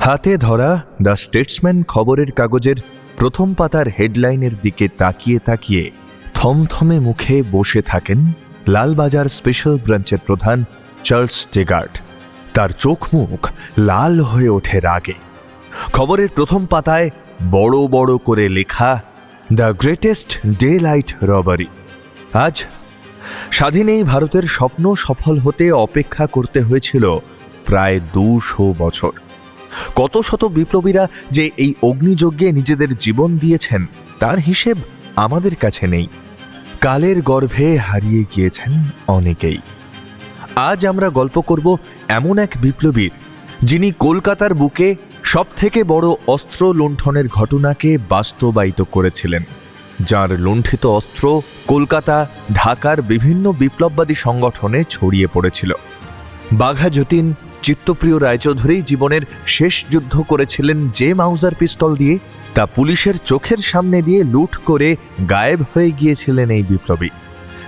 হাতে ধরা the Statesman খবরের কাগজের প্রথম পাতার হেডলাইনের দিকে তাকিয়ে তাকিয়ে থমথমে মুখে বসে থাকেন লালবাজার স্পেশাল ব্রাঞ্চের প্রধান চার্লস টেগার্ড তার চোখ মুখ লাল হয়ে ওঠে রাগে। খবরের প্রথম পাতায় বড় বড় করে লেখা, the greatest daylight robbery. আজ স্বাধীন এই ভারতের স্বপ্ন সফল হতে অপেক্ষা করতে হয়েছিল প্রায় দুশো বছর। কত শত বিপ্লবীরা যে এই অগ্নিযজ্ঞে নিজেদের জীবন দিয়েছেন, তার হিসেব আমাদের কাছে নেই। কালের গর্ভে হারিয়ে গিয়েছেন অনেকেই। আজ আমরা গল্প করব এমন এক বিপ্লবীর, যিনি কলকাতার বুকে সবথেকে বড় অস্ত্র লুণ্ঠনের ঘটনাকে বাস্তবায়িত করেছিলেন, যার লুণ্ঠিত অস্ত্র কলকাতা, ঢাকার বিভিন্ন বিপ্লববাদী সংগঠনে ছড়িয়ে পড়েছিল। বাঘা যতীন চিত্তপ্রিয় রায়চৌধুরী জীবনের শেষ যুদ্ধ করেছিলেন যে মাউজার পিস্তল দিয়ে, তা পুলিশের চোখের সামনে দিয়ে লুট করে গায়েব হয়ে গিয়েছিলেন এই বিপ্লবী,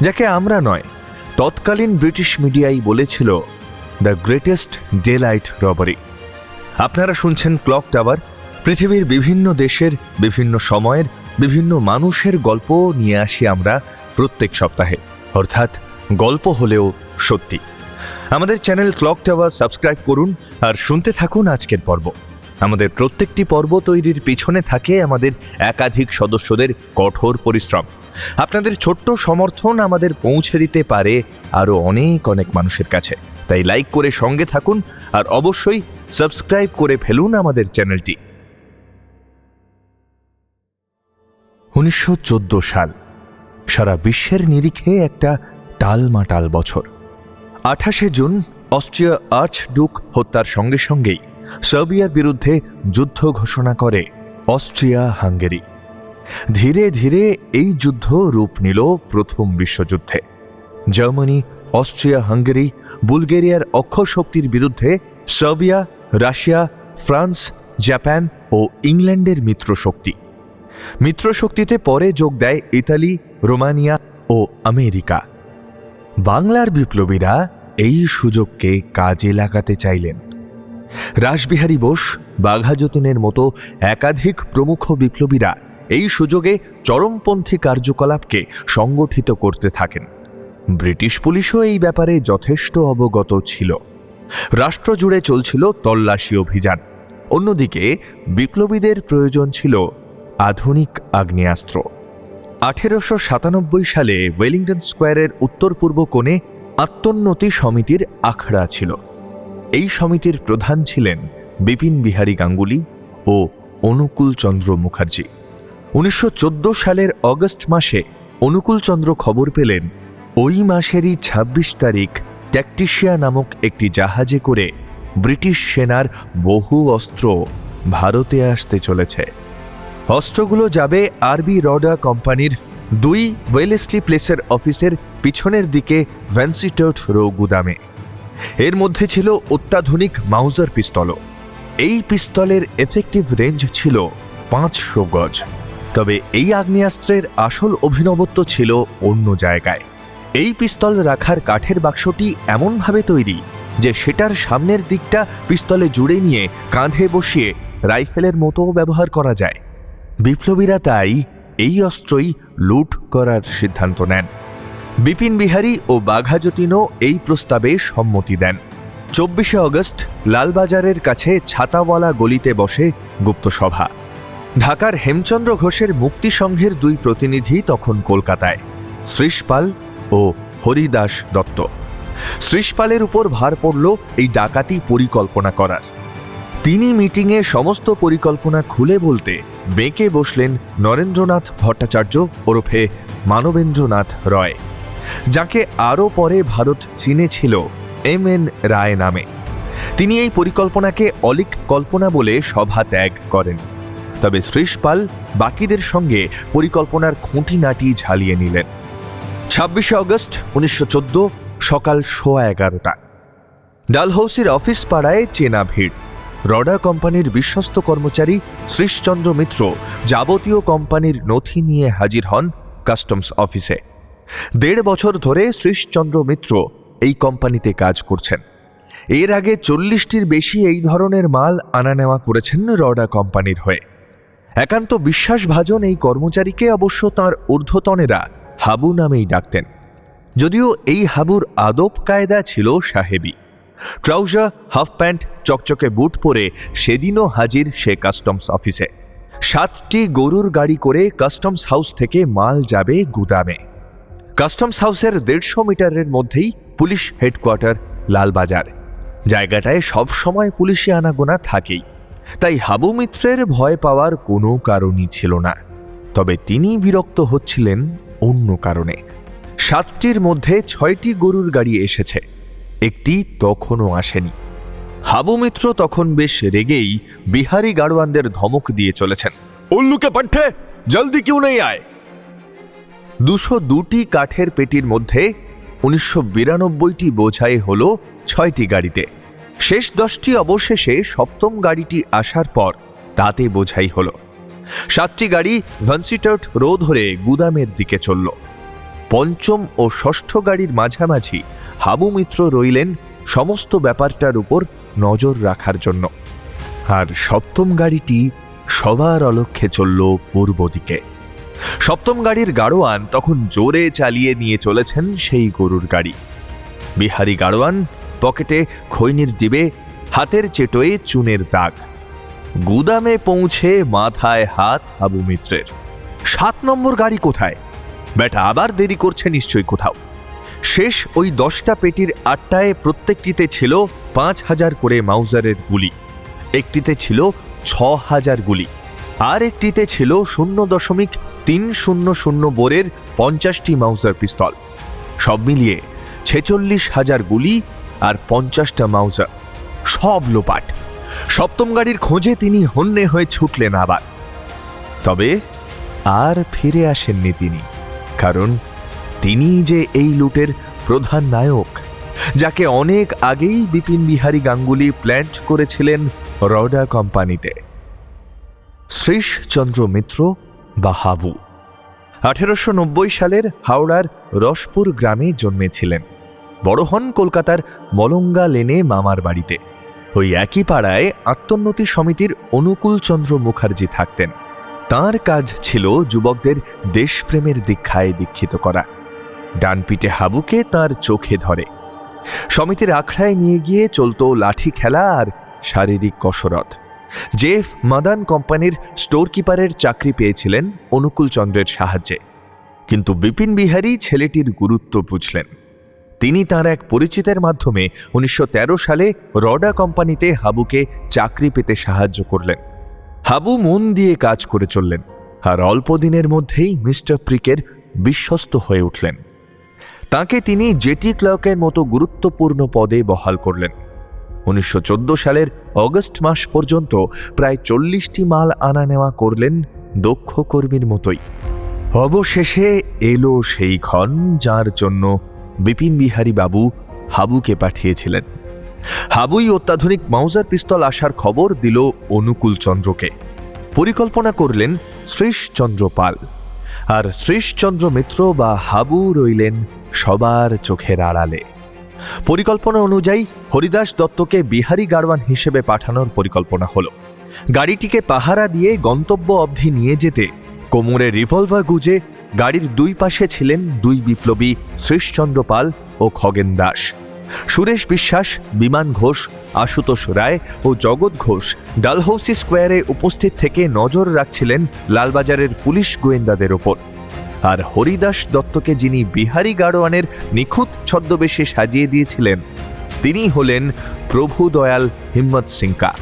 যাকে আমরা নয়, তৎকালীন ব্রিটিশ মিডিয়াই বলেছিল the greatest daylight robbery আপনারা শুনছেন ক্লক টাওয়ার, পৃথিবীর বিভিন্ন দেশের, বিভিন্ন সময়ের, বিভিন্ন মানুষের গল্প নিয়ে আসি আমরা প্রত্যেক সপ্তাহে। অর্থাৎ গল্প হলেও সত্যি। আমাদের চ্যানেল ক্লক টাওয়ার সাবস্ক্রাইব করুন আর শুনতে থাকুন আজকের পর্ব। আমাদের প্রত্যেকটি পর্ব তৈরির পিছনে থাকে আমাদের একাধিক সদস্যদের কঠোর পরিশ্রম। আপনাদের ছোট্ট সমর্থন আমাদের পৌঁছে দিতে পারে আরও অনেক অনেক মানুষের কাছে। তাই লাইক করে সঙ্গে থাকুন আর অবশ্যই সাবস্ক্রাইব করে ফেলুন আমাদের চ্যানেলটি। উনিশশো চোদ্দ সাল, সারা বিশ্বের নিরিখে একটা টালমাটাল বছর। আঠাশে জুন অস্ট্রিয়া আর্চ ডুক হত্যার সঙ্গে সঙ্গেই সার্বিয়ার বিরুদ্ধে যুদ্ধ ঘোষণা করে অস্ট্রিয়া হাঙ্গেরি ধীরে ধীরে এই যুদ্ধ রূপ নিল প্রথম বিশ্বযুদ্ধে। জার্মানি অস্ট্রিয়া হাঙ্গেরি বুলগেরিয়ার অক্ষশক্তির বিরুদ্ধে সার্বিয়া, রাশিয়া, ফ্রান্স, জাপান ও ইংল্যান্ডের মিত্রশক্তি মিত্রশক্তিতে পরে যোগ দেয় ইতালি, রোমানিয়া ও আমেরিকা। বাংলার বিপ্লবীরা এই সুযোগকে কাজে লাগাতে চাইলেন। রাসবিহারী বোস বাঘাযতীনের মতো একাধিক প্রমুখ বিপ্লবীরা এই সুযোগে চরমপন্থী কার্যকলাপকে সংগঠিত করতে থাকেন। ব্রিটিশ পুলিশও এই ব্যাপারে যথেষ্ট অবগত ছিল। রাষ্ট্রজুড়ে চলছিল তল্লাশি অভিযান। অন্যদিকে বিপ্লবীদের প্রয়োজন ছিল আধুনিক আগ্নেয়াস্ত্র। আঠেরোশো সাতানব্বই সালে ওয়েলিংটন স্কোয়ারের উত্তর পূর্ব কোণে আত্মোন্নতি সমিতির আখড়া ছিল। এই সমিতির প্রধান ছিলেন বিপিন বিহারী গাঙ্গুলি ও অনুকূলচন্দ্র মুখার্জি। উনিশশো চোদ্দ সালের অগস্ট মাসে অনুকূলচন্দ্র খবর পেলেন, ওই মাসেরই ২৬ তারিখ ট্যাকটিশিয়া নামক একটি জাহাজে করে ব্রিটিশ সেনার বহু অস্ত্র ভারতে আসতে চলেছে। অস্ত্রগুলো যাবে আরবি রডা কোম্পানির দুই ওয়েলেসলি প্লেসের অফিসের পিছনের দিকে ভ্যান্সিটট রো গুদামে এর মধ্যে ছিল অত্যাধুনিক মাউজার পিস্তলও। এই পিস্তলের এফেক্টিভ রেঞ্জ ছিল পাঁচশো গজ। তবে এই আগ্নেয়াস্ত্রের আসল অভিনবত্ব ছিল অন্য জায়গায়। এই পিস্তল রাখার কাঠের বাক্সটি এমনভাবে তৈরি যে সেটার সামনের দিকটা পিস্তলে জুড়ে নিয়ে কাঁধে বসিয়ে রাইফেলের মতো ব্যবহার করা যায়। বিপ্লবীরা তাই এই অস্ত্রই লুট করার সিদ্ধান্ত নেন। বিপিন বিহারী ও বাঘাযতীনও এই প্রস্তাবে সম্মতি দেন। চব্বিশে অগস্ট লালবাজারের কাছে ছাতাওয়ালা গলিতে বসে গুপ্তসভা ঢাকার হেমচন্দ্র ঘোষের মুক্তি সংঘের দুই প্রতিনিধি তখন কলকাতায় শ্রীশপাল ও হরিদাস দত্ত। শ্রীশপালের উপর ভার পড়ল এই ডাকাতি পরিকল্পনা করার। তিনি মিটিংয়ে সমস্ত পরিকল্পনা খুলে বলতে বেঁকে বসলেন নরেন্দ্রনাথ ভট্টাচার্য ওরফে মানবেন্দ্রনাথ রয়, যাকে আরও পরে ভারত চিনেছিল এম এন রায় নামে। তিনি এই পরিকল্পনাকে অলিক কল্পনা বলে সভা ত্যাগ করেন। তবে শ্রীশপাল বাকিদের সঙ্গে পরিকল্পনার খুঁটিনাটি ঝালিয়ে নিলেন। ছাব্বিশে অগস্ট উনিশশো চোদ্দ সকাল সোয়া এগারোটা। ডালহৌসির অফিস পাড়ায় চেনা ভিড়। রডা কোম্পানির বিশ্বস্ত কর্মচারী শ্রীশচন্দ্র মিত্র যাবতীয় কোম্পানির নথি নিয়ে হাজির হন কাস্টমস অফিসে। দেড় বছর ধরে শ্রীশচন্দ্র মিত্র এই কোম্পানিতে কাজ করছেন। এর আগে চল্লিশটির বেশি এই ধরনের মাল আনা নেওয়া করেছেন রডা কোম্পানির হয়ে। একান্ত বিশ্বাসভাজন এই কর্মচারীকে অবশ্য তাঁর ঊর্ধ্বতনেরা হাবু নামেই ডাকতেন। যদিও এই হাবুর আদব কায়দা ছিল সাহেবি। ট্রাউজার, হাফ প্যান্ট, চকচকে বুট পরে সেদিনও হাজির সে কাস্টমস অফিসে। সাতটি গরুর গাড়ি করে কাস্টমস হাউস থেকে মাল যাবে গুদামে। কাস্টমস হাউসের দেড়শো মিটারের মধ্যেই পুলিশ হেডকোয়ার্টার, লালবাজার। জায়গাটায় সব সময় পুলিশি আনাগোনা থাকেই। তাই হাবু মিত্রের ভয় পাওয়ার কোনো কারণই ছিল না। তবে তিনি বিরক্ত হচ্ছিলেন অন্য কারণে। সাতটির মধ্যে ছয়টি গরুর গাড়ি এসেছে। একটি তখনও আসেনি। হাবু মিত্র তখন বেশ রেগেই বিহারি গাড়োয়ানদের ধমক দিয়ে চলেছেন। উল্লুকে পাঠ্যে, জলদি কেউ নেই আয়। দুশো দুটি কাঠের পেটির মধ্যে উনিশশো বিরানব্বইটি বোঝাই হল ছয়টি গাড়িতে। শেষ দশটি অবশেষে সপ্তম গাড়িটি আসার পর তাতে বোঝাই হল। সাতটি গাড়ি ভান্সিটার্ট রো ধরে গুদামের দিকে চলল। পঞ্চম ও ষষ্ঠ গাড়ির মাঝামাঝি হাবু মিত্র রইলেন সমস্ত ব্যাপারটার উপর নজর রাখার জন্য। আর সপ্তম গাড়িটি সবার অলক্ষ্যে চলল পূর্ব দিকে। সপ্তম গাড়ির গাড়োয়ান তখন জোরে চালিয়ে নিয়ে চলেছেন সেই গরুর গাড়ি। বিহারি গাড়োয়ান পকেটে খৈনির ডিবে, হাতের চেটোয়ে চুনের দাগ। গুদামে পৌঁছে মাথায় হাত হাবু মিত্রের। সাত নম্বর গাড়ি কোথায়? ব্যাটা আবার দেরি করছে নিশ্চয়ই কোথাও। শেষ ওই দশটা পেটির আটটায় প্রত্যেকটিতে ছিল পাঁচ হাজার করে মাউজারের গুলি। একটিতে ছিল ছ হাজার গুলি আর একটিতে ছিল শূন্য দশমিক তিন শূন্য শূন্য বোরের পঞ্চাশটি মাউজার পিস্তল। সব মিলিয়ে ছেচল্লিশ হাজার গুলি আর পঞ্চাশটা মাউজার। সব লোপাট। সপ্তম গাড়ির খোঁজে তিনি হন্যে হয়ে ছুটলেন আবার। তবে আর ফিরে আসেননি তিনি, কারণ তিনি যে এই লুটের প্রধান নায়ক, যাকে অনেক আগেই বিপিন বিহারী গাঙ্গুলি প্ল্যান্ট করেছিলেন রডা কোম্পানিতে। শ্রীশচন্দ্র মিত্র বা হাবু। আঠেরোশো নব্বই সালের হাওড়ার রসপুর গ্রামে জন্মেছিলেন। বড় হন কলকাতার মলঙ্গা লেনে মামার বাড়িতে। ওই একই পাড়ায় আত্মোন্নতি সমিতির অনুকূলচন্দ্র মুখার্জি থাকতেন। তার কাজ ছিল যুবকদের দেশপ্রেমের দীক্ষায় দীক্ষিত করা। ডানপিটে হাবুকে তার চোখে ধরে। সমিতির আখড়ায় নিয়ে গিয়ে চলতো লাঠি খেলা আর শারীরিক কসরত। জেফ মাদান কোম্পানির স্টোর কিপারের চাকরি পেয়েছিলেন অনুকূলচন্দ্রের সাহায্যে। কিন্তু বিপিন বিহারী ছেলেটির গুরুত্ব বুঝলেন। তিনি তার এক পরিচিতের মাধ্যমে উনিশশো তেরো সালে রডা কোম্পানিতে হাবুকে চাকরি পেতে সাহায্য করলেন। হাবু মন দিয়ে কাজ করে চললেন আর অল্প দিনের মধ্যেই মিস্টার প্রিকের বিশ্বস্ত হয়ে উঠলেন। তাকে তিনি জেটি ক্লার্কের মতো গুরুত্বপূর্ণ পদে বহাল করলেন। উনিশশো চোদ্দ সালের অগস্ট মাস পর্যন্ত প্রায় চল্লিশটি মাল আনা নেওয়া করলেন দক্ষ কর্মীর মতোই। অবশেষে এলো সেই ক্ষণ যার জন্য বিপিন বিহারী বাবু হাবুকে পাঠিয়েছিলেন। হাবুই অত্যাধুনিক মাউজার পিস্তল আসার খবর দিল অনুকূল চন্দ্রকে। পরিকল্পনা করলেন শ্রীশচন্দ্র পাল। আর শ্রীশচন্দ্র মিত্র বা হাবু রইলেন সবার চোখের আড়ালে। পরিকল্পনা অনুযায়ী হরিদাস দত্তকে বিহারি গাড়ওয়ান হিসেবে পাঠানোর পরিকল্পনা হলো। গাড়িটিকে পাহারা দিয়ে গন্তব্য অবধি নিয়ে যেতে কোমরে রিভলভার গুজে গাড়ির দুই পাশে ছিলেন দুই বিপ্লবী শ্রীশচন্দ্র পাল ও খগেন দাস। সুরেশ বিশ্বাস, বিমান ঘোষ আশুতোষ রায় ও জগৎ ঘোষ ডালহৌসি স্কোয়ারে উপস্থিত থেকে নজর রাখছিলেন লালবাজারের পুলিশ গোয়েন্দাদের ওপর। আর হরিদাস দত্তকে যিনি বিহারি গাড়োয়ানের নিখুঁত ছদ্মবেশে সাজিয়ে দিয়েছিলেন তিনি হলেন প্রভু দয়াল হিম্মত সিংকা।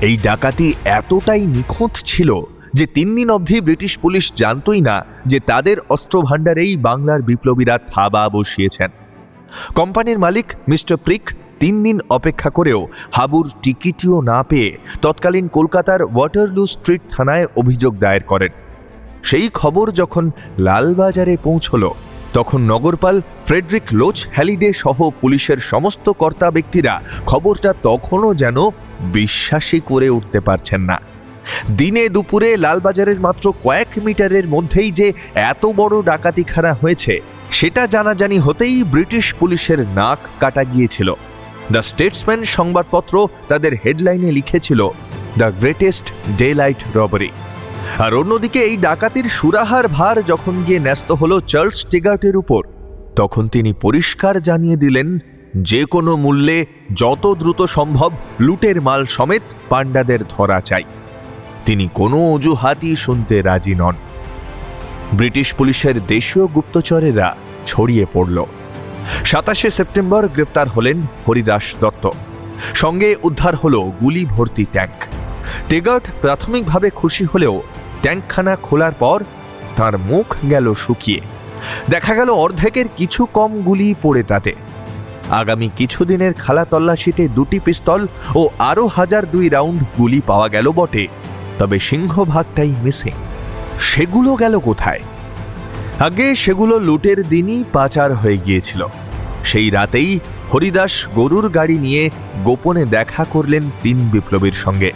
এই ডাকাতি এতটাই নিখুঁত ছিল যে তিন দিন অবধি ব্রিটিশ পুলিশ জানতই না যে তাদের অস্ত্রভাণ্ডারেই বাংলার বিপ্লবীরা থাবা বসিয়েছেন। কোম্পানির মালিক মিস্টার প্রিক তিন দিন অপেক্ষা করেও হাবুর টিকিটিও না পেয়ে তৎকালীন কলকাতার ওয়াটারলু স্ট্রিট থানায় অভিযোগ দায়ের করেন। সেই খবর যখন লালবাজারে পৌঁছল, তখন নগরপাল ফ্রেডরিক লোচ হ্যালিডে সহ পুলিশের সমস্ত কর্তা ব্যক্তিরা খবরটা তখনও যেন বিশ্বাসই করে উঠতে পারছেন না। দিনে দুপুরে লালবাজারের মাত্র কয়েক মিটারের মধ্যেই যে এত বড় ডাকাতিখানা হয়েছে, সেটা জানাজানি হতেই ব্রিটিশ পুলিশের নাক কাটা গিয়েছিল। দ্য স্টেটসম্যান সংবাদপত্র তাদের হেডলাইনে লিখেছিল, the greatest daylight robbery. আর অন্যদিকে এই ডাকাতির সুরাহার ভার যখন গিয়ে ন্যস্ত হল চার্লস টিগার্টের উপর, তখন তিনি পরিষ্কার জানিয়ে দিলেন, যে কোনো মূল্যে যত দ্রুত সম্ভব লুটের মাল সমেত পাণ্ডাদের ধরা চাই। তিনি কোনো অজুহাতই শুনতে রাজি নন। ব্রিটিশ পুলিশের দেশীয় গুপ্তচরেরা ছড়িয়ে পড়ল। সাতাশে সেপ্টেম্বর গ্রেপ্তার হলেন হরিদাস দত্ত। সঙ্গে উদ্ধার হল গুলি ভর্তি ট্যাঙ্ক। টেগার্ট প্রাথমিকভাবে খুশি হলেও ট্যাঙ্কখানা খোলার পর তার মুখ গেল শুকিয়ে। দেখা গেল অর্ধেকের কিছু কম গুলি পড়ে তাতে। আগামী কিছুদিনের খালা তল্লাশিতে দুটি পিস্তল ও আরও হাজার দুই রাউন্ড গুলি পাওয়া গেল বটে, তবে সিংহভাগটাই মিসিং। সেগুলো গেল কোথায়? আগে সেগুলো লুটের দিনই পাচার হয়ে গিয়েছিল। সেই রাতেই হরিদাস গরুর গাড়ি নিয়ে গোপনে দেখা করলেন তিন বিপ্লবীর সঙ্গে।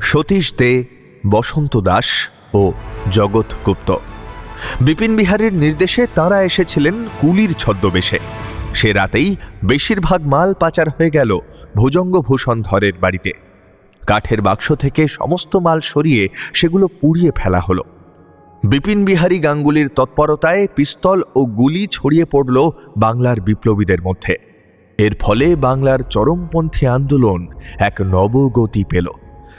সতীশ দে, বসন্ত দাস ও জগৎ গুপ্ত। বিপিন বিহারীর নির্দেশে তাঁরা এসেছিলেন কুলির ছদ্মবেশে। সে রাতেই বেশিরভাগ মাল পাচার হয়ে গেল ভুজঙ্গভূষণ ধরের বাড়িতে। কাঠের বাক্স থেকে সমস্ত মাল সরিয়ে সেগুলো পুড়িয়ে ফেলা হলো। বিপিন বিহারী গাঙ্গুলির তৎপরতায় পিস্তল ও গুলি ছড়িয়ে পড়ল বাংলার বিপ্লবীদের মধ্যে। এর ফলে বাংলার চরমপন্থী আন্দোলন এক নবগতি পেল।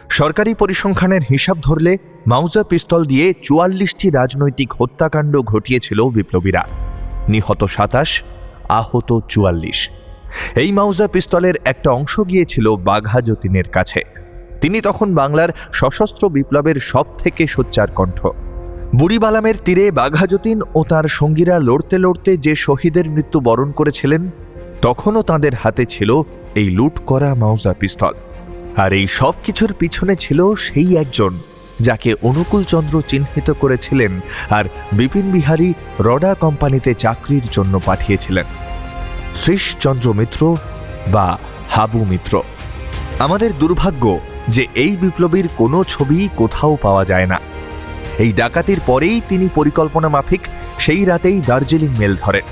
সরকারি পরিসংখ্যানের হিসাব ধরলে মাউজা পিস্তল দিয়ে চুয়াল্লিশটি রাজনৈতিক হত্যাকাণ্ড ঘটিয়েছিল বিপ্লবীরা। নিহত সাতাশ, আহত চুয়াল্লিশ। এই মাউজা পিস্তলের একটা অংশ গিয়েছিল বাঘা যতীনের কাছে। তিনি তখন বাংলার সশস্ত্র বিপ্লবের সব থেকে সোচ্চার কণ্ঠ। বুড়িবালামের তীরে বাঘাযতীন ও তার সঙ্গীরা লড়তে লড়তে যে শহীদের মৃত্যু বরণ করেছিলেন, তখনও তাদের হাতে ছিল এই লুট করা মাউজা পিস্তল। আর এই সব কিছুর পিছনে ছিল সেই একজন, যাকে অনুকূলচন্দ্র চিহ্নিত করেছিলেন আর বিপিন বিহারী রডা কোম্পানিতে চাকরির জন্য পাঠিয়েছিলেন। শ্রীশচন্দ্র মিত্র বা হাবু মিত্র। আমাদের দুর্ভাগ্য যে এই বিপ্লবীর কোনো ছবি কোথাও পাওয়া যায় না। এই ডাকাতির পরেই তিনি পরিকল্পনা মাফিক, সেই রাতেই দার্জিলিং মেল ধরেন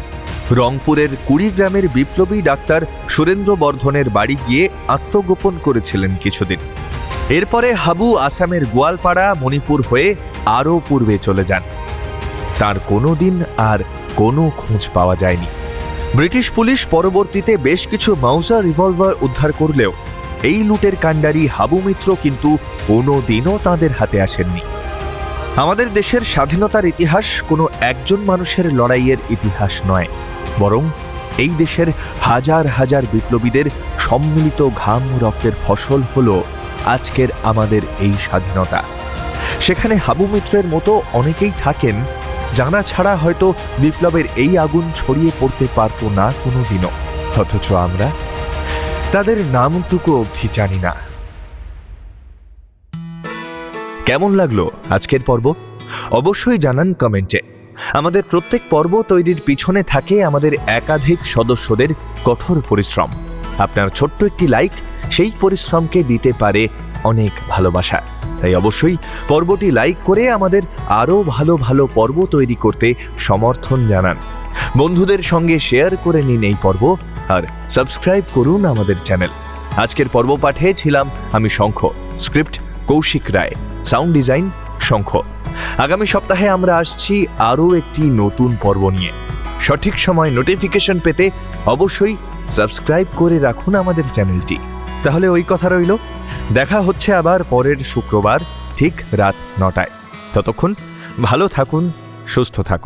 রংপুরের কুড়িগ্রামের বিপ্লবী ডাক্তার সুরেন্দ্র বর্ধনের বাড়ি গিয়ে আত্মগোপন করেছিলেন কিছুদিন। এরপরে হাবু আসামের গোয়ালপাড়া, মণিপুর হয়ে আরও পূর্বে চলে যান। তার কোনো দিন আর কোনো খোঁজ পাওয়া যায়নি। ব্রিটিশ পুলিশ পরবর্তীতে বেশ কিছু মাউজা রিভলভার উদ্ধার করলেও, এই লুটের কাণ্ডারি হাবু মিত্র কিন্তু কোনো দিনও তাঁদের হাতে আসেননি। আমাদের দেশের স্বাধীনতার ইতিহাস কোনো একজন মানুষের লড়াইয়ের ইতিহাস নয়, বরং এই দেশের হাজার হাজার বিপ্লবীদের সম্মিলিত ঘাম রক্তের ফসল হল আজকের আমাদের এই স্বাধীনতা। সেখানে হাবু মিত্রের মতো অনেকেই থাকেন, জানা ছাড়া হয়তো বিপ্লবের এই আগুন ছড়িয়ে পড়তে পারত না কোনো দিনও অথচ আমরা তাদের নামটুকু অবধি জানি না। কেমন লাগল আজকের পর্ব? অবশ্যই জানান কমেন্টে। আমাদের প্রত্যেক পর্ব তৈরির পিছনে থাকে আমাদের একাধিক সদস্যদের কঠোর পরিশ্রম। আপনার ছোট্ট একটি লাইক সেই পরিশ্রমকে দিতে পারে অনেক ভালোবাসা। তাই অবশ্যই পর্বটি লাইক করে আমাদের আরও ভালো ভালো পর্ব তৈরি করতে সমর্থন জানান। বন্ধুদের সঙ্গে শেয়ার করে নিন এই পর্ব আর সাবস্ক্রাইব করুন আমাদের চ্যানেল। আজকের পর্ব পাঠে ছিলাম আমি Shankha, script Kaushik Roy. Sound design Shankha. আগামী সপ্তাহে আমরা আসছি আরও একটি নতুন পর্ব নিয়ে। সঠিক সময় নোটিফিকেশন পেতে অবশ্যই সাবস্ক্রাইব করে রাখুন আমাদের চ্যানেলটি। তাহলে ওই কথা রইল। দেখা হচ্ছে আবার পরের শুক্রবার ঠিক রাত নটায়। ততক্ষণ ভালো থাকুন, সুস্থ থাকুন।